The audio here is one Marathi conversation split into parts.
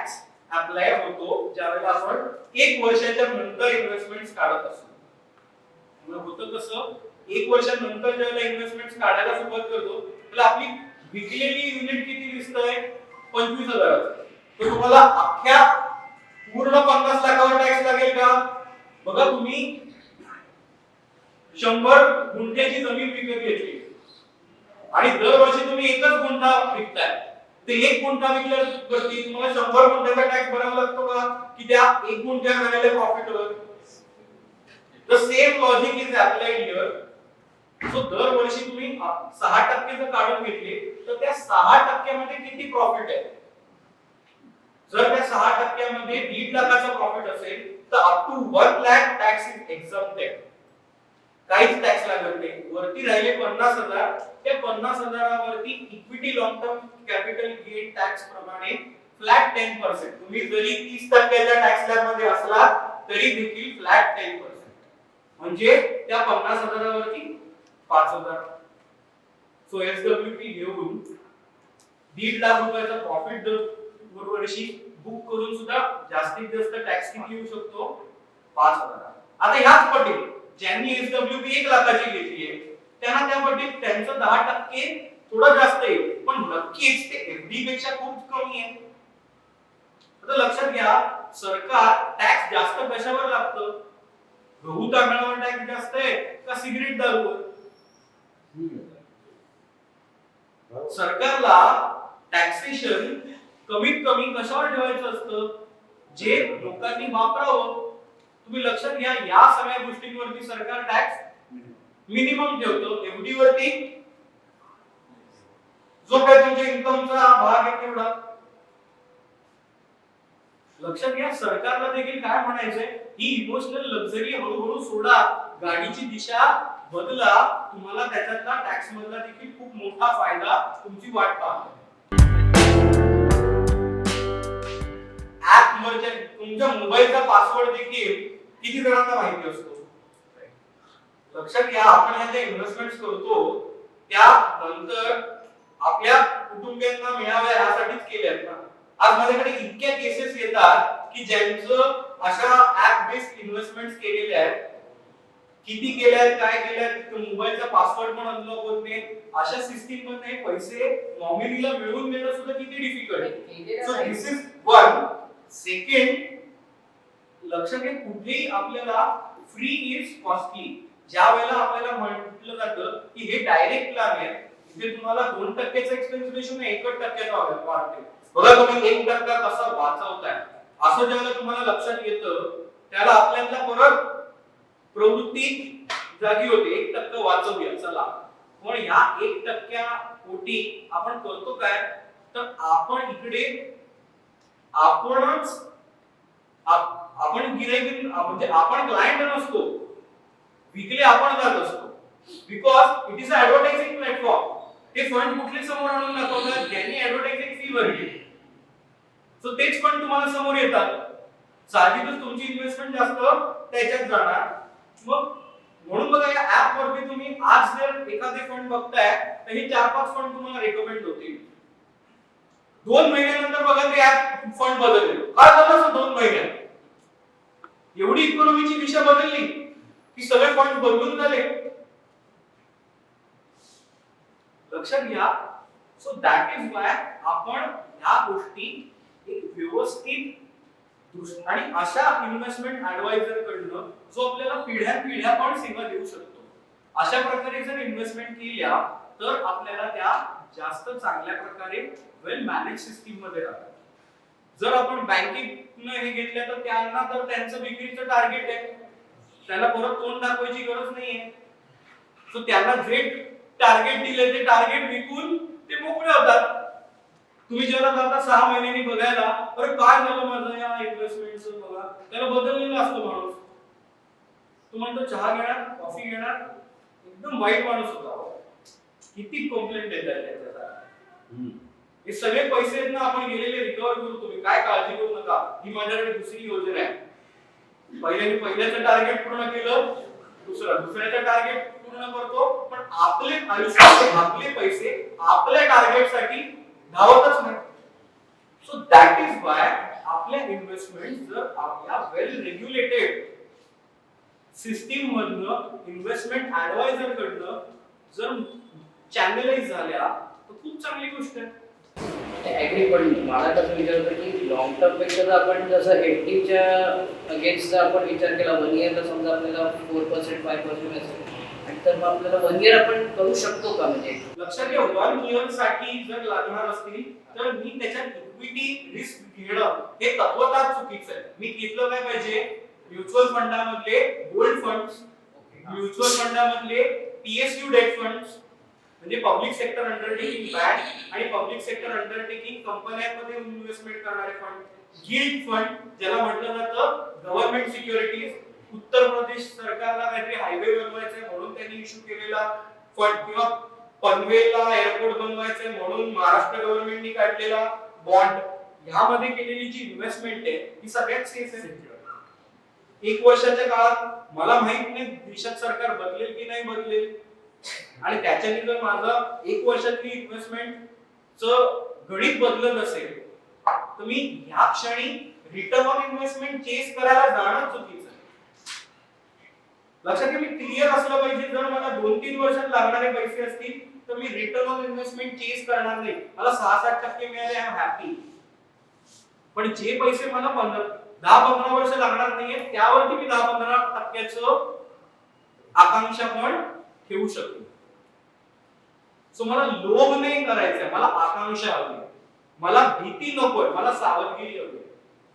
टॅक्स अप्लाय होतो ज्यावेळेला आपण एक वर्षाच्या नंतर इन्व्हेस्टमेंट काढत असतो होतं कसं एक वर्षानंतर ज्यावेळेला इन्व्हेस्टमेंट काढायला सुरुवात करतो त्याला आपली विकलेली युनिट किती दिसतंय? पंचवीस हजार तर तुम्हाला अख्ख्या पूर्ण पन्नास लाखावर टॅक्स लागेल का? बघा तुम्ही शंभर गुंठ्याची जमीन विकत घेतली. आणि दरवर्षी तुम्ही एकच गुंठा विकताय. ते एक गुंठा विकल्यावरती तुम्हाला शंभर गुंठ्याचा टॅक्स भरावा लागतो का? की त्या एक गुंठ्या झालेल्या प्रॉफिटवर the same logic is applied here so दरवर्षी तुम्ही सहा टक्के जर काढून घेतले तर त्या सहा टक्क्यामध्ये किती प्रॉफिट आहे? जर त्या सहा टक्क्यामध्ये दीड लाखाचा प्रॉफिट असेल तर up to one lakh tax is exempted काहीच टॅक्स लागत नाही. वरती राहिले पन्नास हजार. त्या पन्नास हजारावरती equity long term capital gain tax प्रमाणे फ्लॅट टेन पर्सेंट तुम्ही जरी तीस टक्क्याच्या टॅक्स स्लॅबमध्ये असला तरी देखील फ्लॅट टेन पर्सेंट म्हणजे त्या पन्नास हजारावरती पाच हजार. सो एस डब्ल्यू पी घेऊन दीड लाख रुपयाचा प्रॉफिट दरवर्षी बुक करून सुद्धा जास्तीत जास्त टॅक्स किती येऊ शकतो? पाच हजार. आता ह्याच पटेल ज्यांनी एस डब्ल्यू एक लाखाची घेतली आहे त्यांना त्या पटीत त्यांचं दहा टक्के थोडं जास्त येईल पण नक्कीच ते एफडी पेक्षा खूप कमी आहे. आता लक्षात घ्या सरकार टॅक्स जास्त कशावर लागतं? गहू तांदळावर टॅक्स जास्त आहे का सिगरेट दारूवर? सरकारला टॅक्सेशन कमीत कमी कशावर ठेवायचं असतं? जे लोकांनी वापरावं. तुम्ही लक्षात घ्या या सगळ्या गोष्टींवरती सरकार टॅक्स मिनिमम ठेवतो एफडी वरती. जो काय तुमच्या इन्कमचा भाग आहे तेवढा. लक्षात घ्या सरकारला देखील काय म्हणायचंय? ही इमोशनल लक्झरी हळूहळू सोडा. गाडीची दिशा बदला. तुम्हाला त्याच्यातला टॅक्स मधला देखील खूप मोठा फायदा तुमची वाट पाहतो. ऍप मर्चंट तुमच्या मोबाईलचा पासवर्ड देखील किती जणांना माहिती असतो? लक्षात घ्या आपण ह्या ज्या इन्व्हेस्टमेंट करतो त्या नंतर आपल्या कुटुंबियांना मिळाव्या यासाठीच केल्यात ना. आज माझ्याकडे इतक्या केसेस येतात की ज्यांचं अशा ऍप बेस्ड इन्व्हेस्टमेंट केलेल्या आहेत. किती केल्या आहेत काय केल्या आहेत मोबाईलचा पासवर्ड पण अनलॉक होत नाही. अशा सिस्टीममध्ये पैसे नॉमिनीला मिळवून देणं सुद्धा किती difficult so this is one second लक्षात घ्या कुठेही आपल्याला फ्री इज कॉस्टली ज्या वेळेला आपल्याला म्हटलं जातं की हे डायरेक्ट प्लॅन आहे इथे तुम्हाला दोन टक्क्याचा एक्सपेन्स रेशो एक टक्क्याचा वाढते बघा तुम्ही एक टक्का कसा वाचवताय. असं ज्याला तुम्हाला लक्षात येतं त्याला आपल्याला परत प्रवृत्ती जागी होते एक टक्का वाचवूया चला. पण ह्या एक टक्क्या पोटी आपण करतो काय? तर आपण इकडे आपणच आप- आपण गिराईक म्हणजे आपण क्लायंट नसतो. विकले आपण जात असतो. Because it is a advertising platform ते फंड कुठले समोर आणून दाखवतात? ज्यांनी ऍडव्हर्टायझिंग फी भरली. सो तेच फंड तुम्हाला समोर येतात. साहजिकच तुमची इन्व्हेस्टमेंट जास्त त्याच्यात जाणार. मग म्हणून बघा या ऍप वरती तुम्ही आज जर एखादे फंड बघताय तर हे चार पाच फंड तुम्हाला रेकमेंड होतील. दोन महिन्यानंतर बघा ते ऍप फंड बदलले. काय झालं दोन महिन्यात. एवढी इकॉनॉमीची दिशा बदलली की सगळे पॉइंट बदलून झाले. लक्षात घ्या. सो दॅट इज वाय आपण ह्या गोष्टी एक व्यवस्थित आणि अशा इन्व्हेस्टमेंट ऍडवायझर कडनं जो आपल्याला पिढ्या पिढ्या पण सेवा देऊ शकतो. अशा प्रकारे जर इन्व्हेस्टमेंट केल्या तर आपल्याला त्या जास्त चांगल्या प्रकारे वेल मॅनेज सिस्टीममध्ये राहतात. जर आपण बँकेतनं हे घेतलं तर त्यांना तर त्यांचं विक्रीचं टार्गेट आहे. त्याला परत तोंड दाखवायची गरज नाहीये. सो त्यांना जे टार्गेट दिले ते टार्गेट विकून ते मोकळे होतात. तुम्ही जेव्हा जाता सहा महिन्यांनी बघायला अरे काय झालं माझं या इन्व्हेस्टमेंटचं बघा. त्याला बदललेला असतो माणूस. तो म्हणतो चहा घेणार कॉफी घेणार. एकदम वाईट माणूस होता. किती कंप्लेंट येतात त्याच्यासाठी हे सगळे पैसे आहेत ना आपण गेलेले रिकव्हर करू तुम्ही. काय काळजी करू नका. ही माझ्याकडे दुसरी योजना आहे. पहिल्याने पहिल्याचं टार्गेट पूर्ण केलं दुसरं दुसऱ्याचं टार्गेट पूर्ण करतो. पण आपले आयुष्य आपले पैसे आपल्या टार्गेटसाठी धावतच नाही. सो दॅट इज वाय आपल्या इन्व्हेस्टमेंट जर आपल्या वेल रेग्युलेटेड सिस्टीम मधनं इन्व्हेस्टमेंट ऍडवायझर कडनं जर चॅनलाइज झाल्या तर खूप चांगली गोष्ट आहे. ऍग्री पण मला कसं विचारतं की लॉंग टर्मपेक्षा जर आपण जसं एफडीच्या अगेन्स्ट जर आपण विचार केला वन इयरला समजा आपल्याला फोर पर्सेंट फाय पर्सेंट असेल तर मग आपल्याला वन इयर आपण करू शकतो का म्हणजे? लक्षात ठेव वन इयरसाठी जर लागणार असतील तर मी त्याच्यात इक्विटी रिस्क घेणं हे तत्वतः चुकीचं आहे. मी घेतलं काय पाहिजे? म्युच्युअल फंडामधले गोल्ड फंड्स म्युच्युअल फंडामधले पीएसयू डेट फंड्स म्हणजे पब्लिक सेक्टर अंडरटेकिंग बँक आणि पब्लिक सेक्टर अंडरटेकिंग कंपन्यांमध्ये इन्व्हेस्टमेंट करणारे फंड गिल्ड फंड ज्याला म्हटलं जातं गव्हर्नमेंट सिक्युरिटीज उत्तर प्रदेश सरकारला काहीतरी हायवे बनवायचा म्हणून त्यांनी इश्यू केलेला फंड किंवा पनवेलला एअरपोर्ट बनवायचंय म्हणून महाराष्ट्र गव्हर्नमेंटनी काढलेला बॉन्ड ह्यामध्ये केलेली जी इन्व्हेस्टमेंट आहे ही सगळ्यात सेफ आहे. एक वर्षाच्या काळात मला माहीत नाही देशात सरकार बदलेल की नाही बदलेल. आणि त्याच्याने जर माझं एक वर्षातली इन्व्हेस्टमेंट च गणित बदलत असेल तर मी ह्या क्षणी रिटर्न ऑन इन्व्हेस्टमेंट चेस करायला जाणं चुकीचं आहे. लक्षात घ्या मी क्लिअर असलं पाहिजे. जर मला दोन तीन वर्षात लागणारे पैसे असतील तर मी रिटर्न ऑन इन्व्हेस्टमेंट चेस करणार नाही. मला सहा सात टक्के मिळाले आय एम हॅपी पण जे पैसे मला पंधरा दहा पंधरा वर्ष लागणार नाहीये त्यावरती मी दहा पंधरा टक्क्याचं आकांक्षा पण ठेवू शकतो. सो मला लोभ नाही करायचंय मला आकांक्षा हवी मला भीती नकोय मला सावधगिरी हवी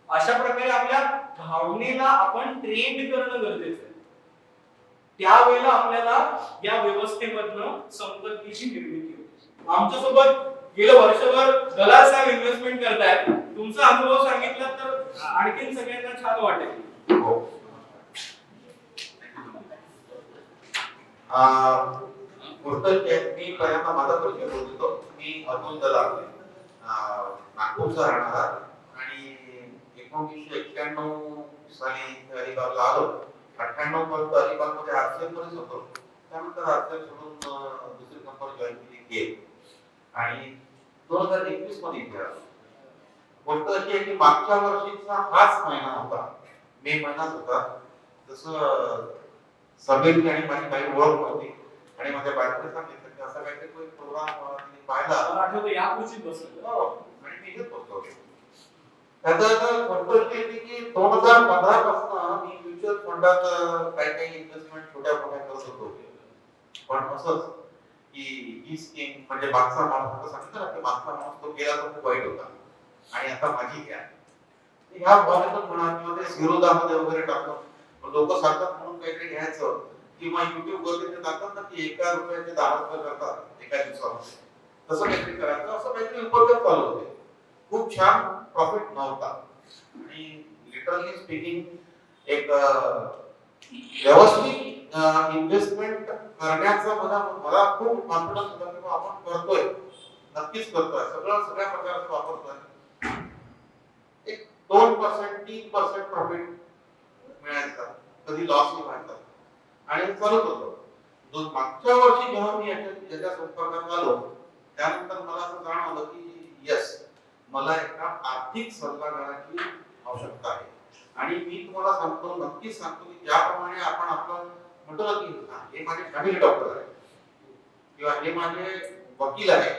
अशा प्रकारे आपल्या भावनेला आपण ट्रेंड करणं गरजेचं आहे. त्यावेळेला आपल्याला या व्यवस्थेमधनं संपत्तीची निर्मिती होते. आमच्यासोबत गेलं वर्षभर दलाल साहेब इन्व्हेस्टमेंट करतायत. तुमचा अनुभव सांगितला तर आणखीन सगळ्यांना छान वाटेल हो. अं, गोष्ट अशी आहे, मी पहिल्यांदा माझा परिचय करून देतो मी अतुल दलाल नागपूरचा राहणारा आणि एकोणीसशे एक्क्याण्णव साली अलिबागला आलो. अठ्ठ्याण्णव पर्यंत अलिबागमध्ये आरसीएम मध्येच होतो. त्यानंतर आरसीएम सोडून दुसरी कंपनी जॉईन केली गेल आणि दोन हजार एकवीसमध्ये इथे आलो. गोष्ट अशी आहे की मागच्या वर्षीचा हाच महिना होता. मे महिनाच होता. जसं समीरची आणि माझी काही ओळख होती. आणि माझ्या बायकोने सांगितलं की असा काहीतरी तो एक प्रोग्राम तिने पाहिला. आठवतं या खुर्चीत बसलं हो, आणि मी बसलो. त्याचं की दोन हजार पंधरा पासून मी म्युच्युअल फंडात काही काही इन्व्हेस्टमेंट छोट्या मोठ्या करत होतो. पण असंच की ही स्कीम म्हणजे मागचा माणूस सांगितलं ना की मागचा माणूस तो गेला तो खूप वाईट होता. आणि आता माझी घ्या. ह्या भावनेतून म्हणा किंवा ते वगैरे टाकून लोक सांगतात काहीतरी घ्यायचं. किंवा युट्यूब वरती ते दाखवतात ना की एका रुपयाचे दहा रुपये करतात एका दिवसामध्ये. तसं काहीतरी करायचं असं काहीतरी उपक्रम चालू होते. खूप छान प्रॉफिट नव्हता. आणि लिटरली स्पीकिंग एक व्यवस्थित इन्व्हेस्टमेंट करण्याचा मला मला खूप कॉन्फिडन्स होता की आपण करतोय. नक्कीच करतोय. सगळं सगळ्या प्रकारचं वापरतोय एक दोन पर्सेंट तीन पर्सेंट प्रॉफिट मिळायचा. कधी लॉस व्हायचा आणि करत होतो. जो मागच्या वर्षी जेव्हा मी याच्या संपर्कात आलो त्यानंतर मला असं जाणवलं की यस मला एका आर्थिक सल्लागाराची आवश्यकता आहे. आणि मी तुम्हाला सांगतो नक्कीच सांगतो की ज्याप्रमाणे आपण आपलं म्हटलं की हे माझे फॅमिली डॉक्टर आहे किंवा हे माझे वकील आहे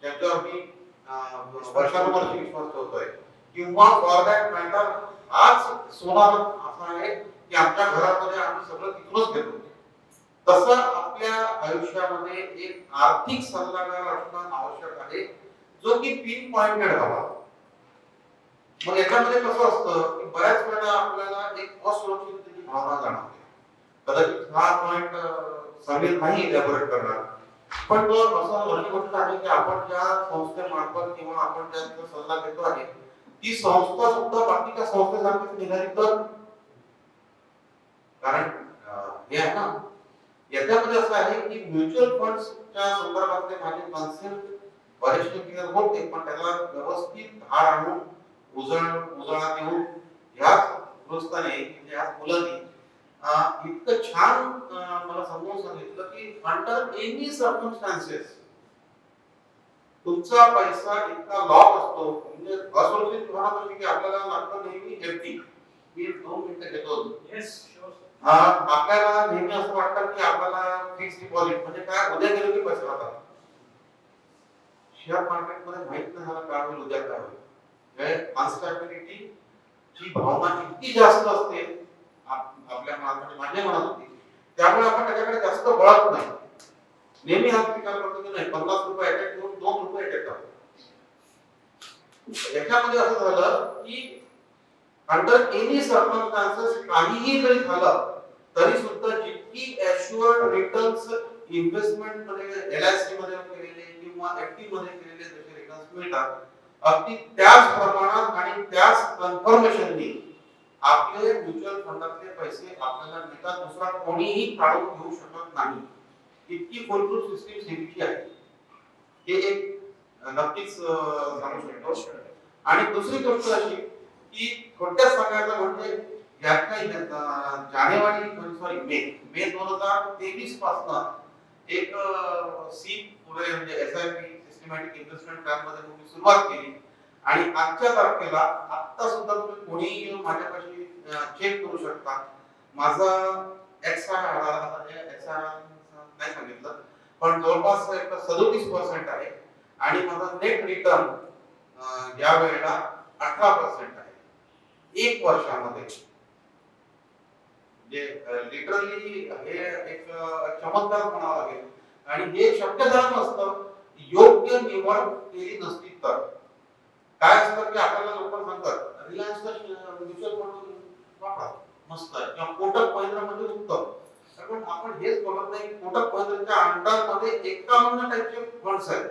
ज्यांच्यावर मी अं, विश्वास ठेवतोय. किंवा फॉर दॅट मॅटर आज सोनार असा आहे की आमच्या घरामध्ये आम्ही सगळं तिथूनच घेतो तसं आपल्या आयुष्यामध्ये एक आर्थिक सल्लागार असणं आवश्यक आहे जो की पिन पॉइंटेड हवा. मग याच्यामध्ये कसं असतं की बऱ्याच वेळा आपल्याला एक असुरक्षिततेची भावना जाणवते. कदाचित हा पॉइंट समीर नाही इलॅबोरेट करणार. पण तो असं मोठी गोष्ट आहे की आपण ज्या संस्थेमार्फत किंवा आपण ज्या सल्ला घेतो आहे ती संस्था सुद्धा बाकीच्या संस्थेसारखीच निघाली तर कारण हे आहे ना. याच्यामध्ये असं आहे की म्युच्युअल फंड्सच्या संदर्भातले माझे कन्सेप्ट बरेचसे क्लिअर होते पण त्याला व्यवस्थित धार आणून उजळ उजळा देऊन ह्याच म्हणजे ह्याच मुलांनी इतकं छान मला समजावून सांगितलं की अंडर एनी सर्कमस्टान्सेस तुमचा पैसा इतका लॉक असतो म्हणजे असुरक्षित होणार म्हणजे की आपल्याला लागतं नेहमी एफडी मी दोन मिनिटं घेतो. हा, आपल्याला नेहमी असं वाटतं की आपल्याला फिक्स डिपॉझिट म्हणजे काय? उद्या गेलो की पैसे राहतात शेअर मार्केटमध्ये माहीत नाही झालं काय होईल उद्या काय होईल. म्हणजे अनस्टॅबिलिटी भावना इतकी जास्त असते आपल्या मनात म्हणजे माझ्या मनात होती त्यामुळे आपण त्याच्याकडे जास्त वळत नाही. नेहमी हा विचार करतो की नाही पन्नास रुपये अटॅक करून दोन रुपये अटॅक करतो. याच्यामध्ये असं झालं की अंडर एनी सर्कमस्टान्सेस काहीही जरी झालं तरी सुद्धा जितकी ऍश्युअर्ड रिटर्न्स इन्व्हेस्टमेंटमध्ये एलआयसी मध्ये केलेले किंवा एफडी मध्ये केलेले जसे रिटर्न्स मिळतात अगदी त्याच प्रमाणात आणि त्याच कन्फर्मेशननी आपले म्युच्युअल फंडातले पैसे आपल्याला मिळतात दुसरा कोणीही काढून घेऊ शकत नाही. इतकी फुलप्रूफ सिस्टीम सीबीची आहे. हे एक नक्कीच सांगू शकतो. आणि दुसरी गोष्ट अशी की थोडक्यात सांगायचं म्हणजे यातल्या अं, जानेवारी सॉरी मे. मे दोन हजार तेवीसपासून एक सी पुढे म्हणजे S I P systematic investment प्लॅनमध्ये मी सुरुवात केली. आणि आजच्या तारखेला आत्ता सुद्धा तुम्ही कोणीही येऊन माझ्यापाशी चेक करू शकता. माझा एक्स आर एक्स आर नाही सांगितलं पण जवळपास एक सदोतीस पर्सेंट आहे. आणि माझा नेट रिटर्न या वेळेला अठरा पर्सेंट आहे. एक वर्षामध्ये. म्हणजे, जे लिटरली हे एक चमत्कार म्हणावा लागेल आणि हे शक्य झालं नसतं योग्य निवड केली नसती तर. काय असतं की आपल्याला लोक सांगतात. रिलायन्सचा म्युच्युअल फंड वापरा. मस्त आहे. किंवा कोटक महिंद्रा म्हणजे उत्तम. पण आपण हेच बोलत नाही कोटक महिंद्राच्या अंडरमध्ये एकावन्न टाईपचे फंड्स आहेत.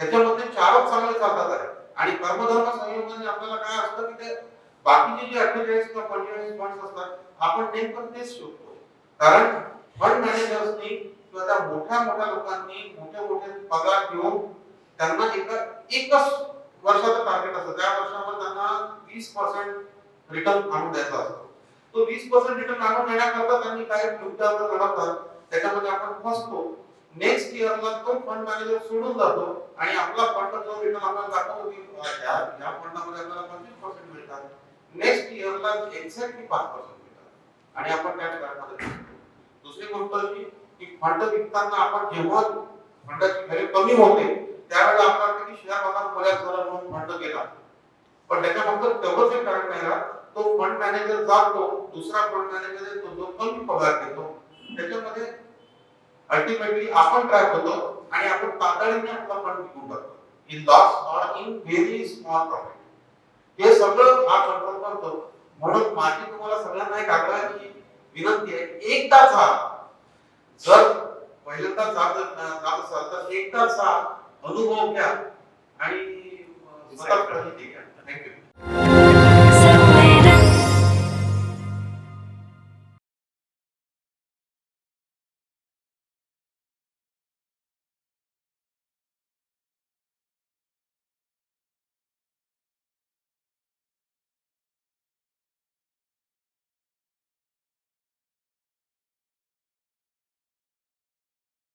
त्याच्यामध्ये चारच चांगले चालतात आहे. आणि कर्मधर्म संयोगाने आपल्याला काय असतं की ते बाकीचे जे अठ्ठेचाळीस किंवा पंचेचाळीस फंड्स असतात आपण नेमकं तेच शोधतो. कारण फंड मॅनेजर्सनी किंवा त्या मोठ्या मोठ्या लोकांनी मोठे मोठे पगार घेऊन त्यांना एका एकच वर्षाचं टार्गेट असतं. त्या वर्षामध्ये त्यांना वीस पर्सेंट रिटर्न आणून द्यायचा असतो. तो वीस पर्सेंट रिटर्न आणून देण्याकरता त्यांनी काय युक्त्या वगैरे घडवतात. त्याच्यामध्ये आपण फसतो. नेक्स्ट इयरला तो फंड मॅनेजर सोडून जातो आणि आपला फंड जो रिटर्न आपल्याला दाखवतो की या या फंडामध्ये आपल्याला पंचवीस पर्सेंट मिळतात नेक्स्ट इयरला एक्झॅक्टली पाच पर्सेंट मिळतात आणि आपण त्या ट्रॅकमध्ये दुसरी गोष्ट अशी की फंड विकताना आपण जेव्हा फंडाची व्हॅल्यू कमी होते त्यावेळेला आपल्याला किती शेअर बाजार बऱ्याच झाला म्हणून फंड गेला पण त्याच्या फक्त तेवढंच एक कारण नाही तो फंड मॅनेजर जातो दुसरा फंड मॅनेजर येतो जो कमी पगार देतो. त्याच्यामध्ये अल्टिमेटली आपण ट्रॅक होतो आणि आपण तातडीने आपला फंड विकून टाकतो. In loss or in very small profit हे सगळं हा कंट्रोल करतो. म्हणून माझी तुम्हाला सगळ्यांना एक आग्रहाची विनंती आहे एकदा जा जर पहिल्यांदा जात जात असाल तर एकदा जा अनुभव घ्या आणि स्वतः माहिती घ्या.